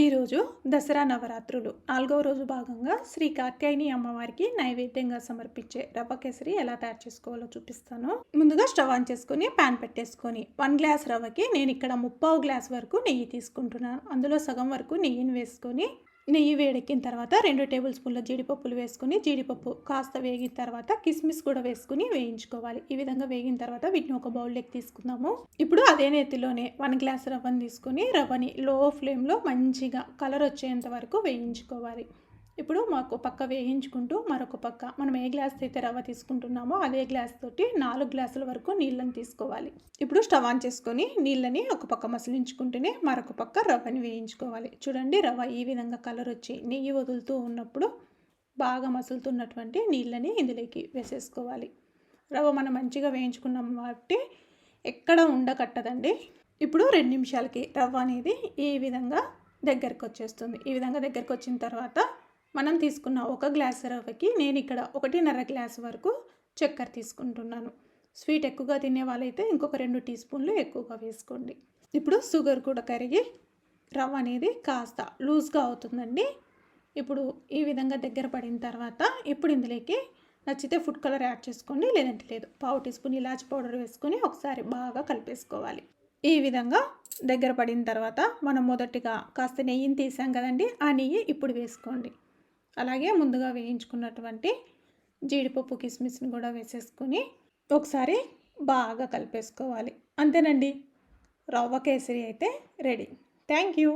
ఈరోజు దసరా నవరాత్రులు. నాలుగవ రోజు భాగంగా శ్రీ కాత్యాయని అమ్మవారికి నైవేద్యంగా సమర్పించే రవ్వ కేసరి ఎలా తయారు చేసుకోవాలో చూపిస్తాను. ముందుగా స్టవ్ ఆన్ చేసుకొని ప్యాన్ పెట్టేసుకొని వన్ గ్లాస్ రవ్వకి నేను ఇక్కడ ముప్పావు గ్లాస్ వరకు నెయ్యి తీసుకుంటున్నాను. అందులో సగం వరకు నెయ్యిని వేసుకొని నెయ్యి వేడెక్కిన తర్వాత రెండు టేబుల్ స్పూన్ల జీడిపప్పులు వేసుకుని జీడిపప్పు కాస్త వేగిన తర్వాత కిస్మిస్ కూడా వేసుకుని వేయించుకోవాలి. ఈ విధంగా వేగిన తర్వాత వీటిని ఒక బౌల్లోకి తీసుకుందాము. ఇప్పుడు అదే నెత్తిలోనే వన్ గ్లాస్ రవ్వని తీసుకొని రవ్వని లో ఫ్లేమ్లో మంచిగా కలర్ వచ్చేంత వరకు వేయించుకోవాలి. ఇప్పుడు మాకు పక్క వేయించుకుంటూ మరొక పక్క మనం ఏ గ్లాస్ అయితే రవ్వ తీసుకుంటున్నామో అదే గ్లాస్ తోటి నాలుగు గ్లాసుల వరకు నీళ్ళని తీసుకోవాలి. ఇప్పుడు స్టవ్ ఆన్ చేసుకొని నీళ్ళని ఒక పక్క మసిలించుకుంటూనే మరొక పక్క రవ్వని వేయించుకోవాలి. చూడండి రవ్వ ఈ విధంగా కలర్ వచ్చి నెయ్యి వదులుతూ ఉన్నప్పుడు బాగా మసులుతున్నటువంటి నీళ్ళని ఇందులోకి వేసేసుకోవాలి. రవ్వ మనం మంచిగా వేయించుకున్నాం కాబట్టి ఎక్కడ ఉండకట్టదండి. ఇప్పుడు రెండు నిమిషాలకి రవ్వ అనేది ఈ విధంగా దగ్గరకు వచ్చేస్తుంది. ఈ విధంగా దగ్గరకు వచ్చిన తర్వాత మనం తీసుకున్న ఒక గ్లాస్ రవ్వకి నేను ఇక్కడ ఒకటిన్నర గ్లాస్ వరకు చక్కెర తీసుకుంటున్నాను. స్వీట్ ఎక్కువగా తినే వాళ్ళైతే ఇంకొక రెండు టీ స్పూన్లు ఎక్కువగా వేసుకోండి. ఇప్పుడు షుగర్ కూడా కరిగి రవ్వ అనేది కాస్త లూజ్గా అవుతుందండి. ఇప్పుడు ఈ విధంగా దగ్గర పడిన తర్వాత ఇప్పుడు ఇందులోకి నచ్చితే ఫుడ్ కలర్ యాడ్ చేసుకోండి. లేదంటే లేదు పావు టీ స్పూన్ ఇలాచి పౌడర్ వేసుకొని ఒకసారి బాగా కలిపేసుకోవాలి. ఈ విధంగా దగ్గర పడిన తర్వాత మనం మొదటిగా కాస్త నెయ్యిని తీసాం కదండి ఆ నెయ్యి ఇప్పుడు వేసుకోండి. అలాగే ముందుగా వేయించుకున్నటువంటి జీడిపప్పు కిస్మిస్ని కూడా వేసేసుకొని ఒకసారి బాగా కలిపేసుకోవాలి. అంతేనండి. రవ్వ కేసరి అయితే రెడీ. Thank you.